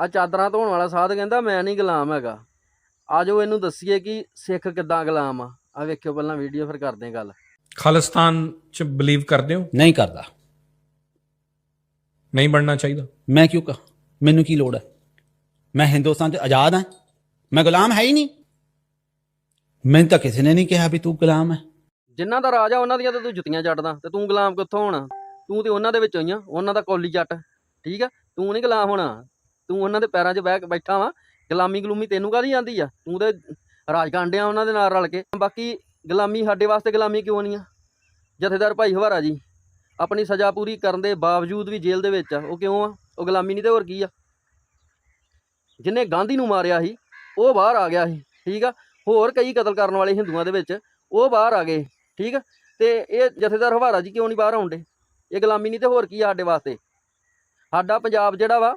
ਆ ਚਾਦਰਾਂ ਧੋਣ ਵਾਲਾ ਸਾਧ ਕਹਿੰਦਾ ਮੈਂ ਨਹੀਂ ਗੁਲਾਮ ਹੈਗਾ। ਆਜੋ ਇਹਨੂੰ ਦੱਸੀਏ ਕਿ ਸਿੱਖ ਕਿੱਦਾਂ ਗੁਲਾਮ ਆ। ਆ ਵੇਖਿਓ ਪਹਿਲਾਂ ਵੀਡੀਓ ਫਿਰ ਕਰਦੇ ਹਾਂ ਗੱਲ। ਖਾਲਿਸਤਾਨ ਚ ਬਲੀਵ ਕਰਦੇ ਹੋ? ਨਹੀਂ ਕਰਦਾ। ਨਹੀਂ ਬਣਨਾ ਚਾਹੀਦਾ? ਮੈਂ ਕਿਉਂ ਕਹਾਂ? ਮੈਨੂੰ ਕੀ ਲੋੜ ਹੈ? ਮੈਂ ਹਿੰਦੁਸਤਾਨ 'ਚ ਆਜ਼ਾਦ ਹਾਂ? ਮੈਂ ਗੁਲਾਮ ਹੈ ਹੀ ਨਹੀਂ? ਮੈਨੂੰ ਤਾਂ ਕਿਸੇ ਨੇ ਨਹੀਂ ਕਿਹਾ ਵੀ ਤੂੰ ਗੁਲਾਮ ਹੈ। ਜਿਨ੍ਹਾਂ ਦਾ ਰਾਜ ਆ ਉਹਨਾਂ ਦੀਆਂ ਤਾਂ ਤੂੰ ਜੁੱਤੀਆਂ ਚੱਟਦਾ। ਤੇ ਤੂੰ ਗੁਲਾਮ ਕਿੱਥੋਂ ਹੋਣਾ? ਤੂੰ ਤੇ ਉਹਨਾਂ ਦੇ ਵਿੱਚੋਂ ਹੀ ਆ। ਉਹਨਾਂ ਦਾ ਕੌਲੀ ਜੱਟ। ਠੀਕ ਆ? ਤੂੰ ਨਹੀਂ ਗੁਲਾਮ ਹੋਣਾ। ਤੂੰ ਉਹਨਾਂ ਦੇ ਪੈਰਾਂ 'ਚ ਬਹਿ ਕੇ ਬੈਠਾ ਵਾ, ਗੁਲਾਮੀ ਗਲੂਮੀ ਤੈਨੂੰ ਕਾਹਦੀ ਆਂਦੀ ਆ? ਤੂੰ ਤੇ ਰਾਜ ਕਾਂਡਿਆ ਉਹਨਾਂ ਦੇ ਨਾਲ ਰਲ ਕੇ। ਬਾਕੀ ਗੁਲਾਮੀ ਸਾਡੇ ਵਾਸਤੇ ਗੁਲਾਮੀ ਕਿਉਂ ਨਹੀਂ ਆ? ਜਥੇਦਾਰ ਭਾਈ ਹਵਾਰਾ ਜੀ, ਆਪਣੀ ਸਜ਼ਾ ਪੂਰੀ ਕਰਨ ਦੇ ਬਾਵਜੂਦ ਵੀ ਜੇਲ੍ਹ ਦੇ ਵਿੱਚ ਆ, ਉਹ ਕਿਉਂ ਆ? ਉਹ ਗੁਲਾਮੀ ਨਹੀਂ ਤੇ ਹੋਰ ਕੀ ਆ? ਜਿਹਨੇ ਗਾਂਧੀ ਨੂੰ ਮਾਰਿਆ ਸੀ, ਉਹ ਬਾਹਰ ਆ ਗਿਆ ਸੀ, ਠੀਕ ਆ? ਹੋਰ ਕਈ ਕਤਲ ਕਰਨ ਵਾਲੇ ਹਿੰਦੂਆਂ ਦੇ ਵਿੱਚ, ਉਹ ਬਾਹਰ ਆ ਗਏ, ਠੀਕ ਆ? ਤੇ ਇਹ ਜਥੇਦਾਰ ਹਵਾਰਾ ਜੀ ਕਿਉਂ ਨਹੀਂ ਬਾਹਰ ਆਉਂਦੇ ਇਹ ਗੁਲਾਮੀ ਨਹੀਂ ਤੇ ਹੋਰ ਕੀ ਆ ਸਾਡੇ ਵਾਸਤੇ? ਸਾਡਾ ਪੰਜਾਬ ਜਿਹੜਾ ਵਾ